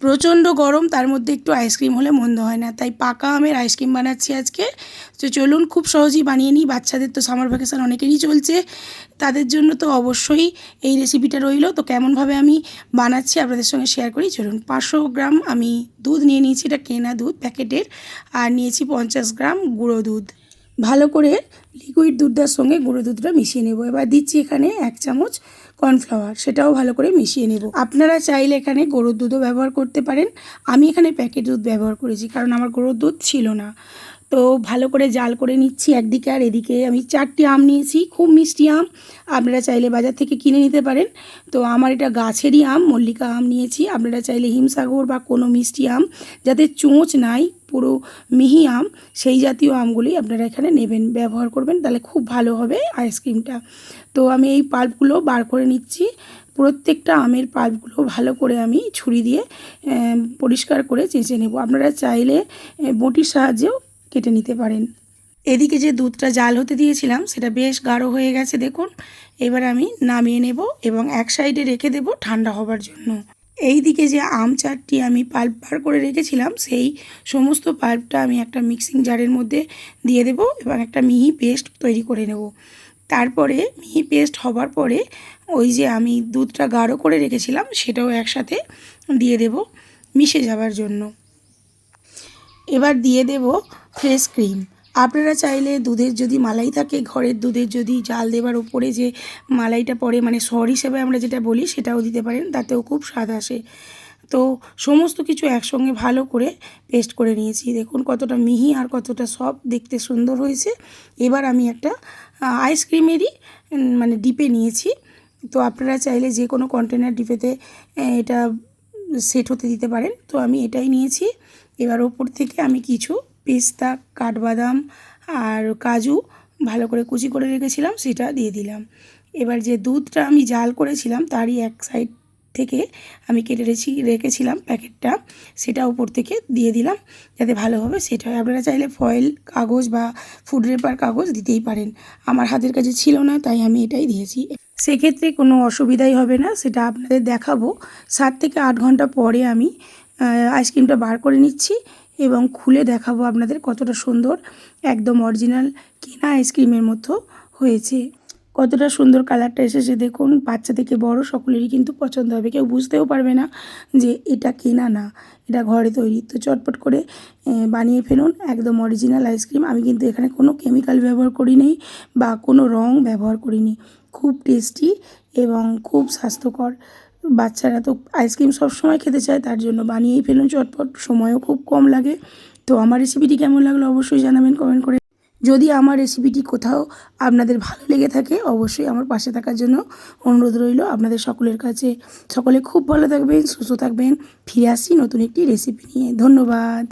প্রচণ্ড গরম, তার মধ্যে একটু আইসক্রিম হলে মন্দ হয় না। তাই পাকা আমের আইসক্রিম বানাচ্ছি আজকে। তো চলুন, খুব সহজেই বানিয়ে নিই। বাচ্চাদের তো সামার ভ্যাকেশন অনেকেরই চলছে। তাদের জন্য তো অবশ্যই এই রেসিপিটা রইল। তো কেমনভাবে আমি বানাচ্ছি আপনাদের সঙ্গে শেয়ার করি। চলুন, পাঁচশো গ্রাম আমি দুধ নিয়ে নিয়েছি। এটা কেনা দুধ প্যাকেটের। আর নিয়েছি পঞ্চাশ গ্রাম গুঁড়ো দুধ। ভালো করে লিকুইড দুধটার সঙ্গে গুঁড়ো দুধটা মিশিয়ে নেব। এবার দিচ্ছি এখানে এক চামচ কর্নফ্লাওয়ার সেটাও ভালো করে মিশিয়ে নেব। আপনারা চাইলে এখানে গরুর দুধও ব্যবহার করতে পারেন। আমি এখানে প্যাকেট দুধ ব্যবহার করেছি, কারণ আমার গরুর দুধ ছিল না। তো ভালো করে জাল করে নিচ্ছি একদিকে আর এদিকে আমি চারটি আম নিয়েছি, খুব মিষ্টি আম। আপনারা চাইলে বাজার থেকে কিনে নিতে পারেন। তো আমার এটা গাছেরই আম, মল্লিকা আম নিয়েছি। আপনারা চাইলে হিমসাগর বা কোনো মিষ্টি আম, যাতে চোঁচ নাই, পুরো মিহি আম, সেই জাতীয় আমগুলি আপনারা এখানে নেবেন, ব্যবহার করবেন, তাহলে খুব ভালো হবে আইসক্রিমটা। তো আমি এই পাল্পগুলো বার করে নিচ্ছি। প্রত্যেকটা আমের পাল্পগুলো ভালো করে আমি ছুরি দিয়ে পরিষ্কার করে চেঁচে নেব। আপনারা চাইলে বটির সাহায্যেও কেটে নিতে পারেন। এদিকে যে দুধটা জাল হতে দিয়েছিলাম, সেটা বেশ গাঢ় হয়ে গেছে দেখুন। এবার আমি নামিয়ে নেব এবং এক সাইডে রেখে দেব ঠান্ডা হবার জন্য। এই দিকে যে আম চারটি আমি পাল্প বার করে রেখেছিলাম, সেই সমস্ত পাল্পটা আমি একটা মিক্সিং জারের মধ্যে দিয়ে দেব এবং একটা মিহি পেস্ট তৈরি করে নেব। তারপরে মিহি পেস্ট হবার পরে ওই যে আমি দুধটা গাঢ় করে রেখেছিলাম, সেটাও একসাথে দিয়ে দেব মিশে যাবার জন্য। এবার দিয়ে দেব ফ্রেশ ক্রিম। আপনারা চাইলে দুধের যদি মালাই থাকে, ঘরের দুধের যদি জাল দেবার উপরে যে মালাইটা পড়ে মানে সর হিসেবে আমরা যেটা বলি, সেটাও দিতে পারেন, তাতেও খুব স্বাদ আসে। তো সমস্ত কিছু একসঙ্গে ভালো করে পেস্ট করে নিয়েছি। দেখুন কতটা মিহি আর কতটা সফট, দেখতে সুন্দর হয়েছে। এবার আমি একটা আইসক্রিমেরই মানে ডিপে নিয়েছি। তো আপনারা চাইলে যে কোনো কন্টেনার ডিপেতে এটা সেট হতে দিতে পারেন। তো আমি এটাই নিয়েছি। এবার ওপর থেকে আমি কিছু পেস্তা, কাঠবাদাম আর কাজু ভালো করে কুচি করে রেখেছিলাম, সেটা দিয়ে দিলাম। এবার যে দুধটা আমি জাল করেছিলাম, তারই এক সাইড থেকে আমি কেটে রেছি রেখেছিলাম প্যাকেটটা, সেটা উপর থেকে দিয়ে দিলাম, যাতে ভালোভাবে সেট হয় আপনারা চাইলে ফয়েল কাগজ বা ফুড রেপার কাগজ দিতেই পারেন। আমার হাতের কাছে ছিল না, তাই আমি এটাই দিয়েছি। সেক্ষেত্রে কোনো অসুবিধাই হবে না, সেটা আপনাদের দেখাবো। সাত থেকে আট ঘণ্টা পরে আমি আইসক্রিমটা বার করে নিচ্ছি। এবং খুলে দেখাবো আপনাদের কতটা সুন্দর, একদম অরিজিনাল কেনা আইসক্রিমের মতো হয়েছে। কতটা সুন্দর কালারটা এসেছে দেখুন, বাচ্চা থেকে বড় সকলেরই কিন্তু পছন্দ হবে। কেউ বুঝতেও পারবে না যে এটা কেনা না, এটা ঘরে তৈরি। তো চটপট করে বানিয়ে ফেলুন, একদম অরিজিনাল আইসক্রিম আমি কিন্তু এখানে কোনো কেমিক্যাল ব্যবহার করিনি বা কোনো রং ব্যবহার করিনি। খুব টেস্টি এবং খুব স্বাস্থ্যকর। বাচ্চারা তো আইসক্রিম সব সময় খেতে চায়, তার জন্য বানিয়েই ফেলুন চটপট, সময়ও খুব কম লাগে। তো আমার রেসিপিটি কেমন লাগল অবশ্যই জানাবেন কমেন্ট করে। যদি আমার রেসিপিটি কোথাও আপনাদের ভালো লেগে থাকে, অবশ্যই আমার পাশে থাকার জন্য অনুরোধ রইল আপনাদের সকলের কাছে। সকলে খুব ভালো থাকবেন, সুস্থ থাকবেন, ফিরে আসি নতুন একটি রেসিপি নিয়ে। ধন্যবাদ।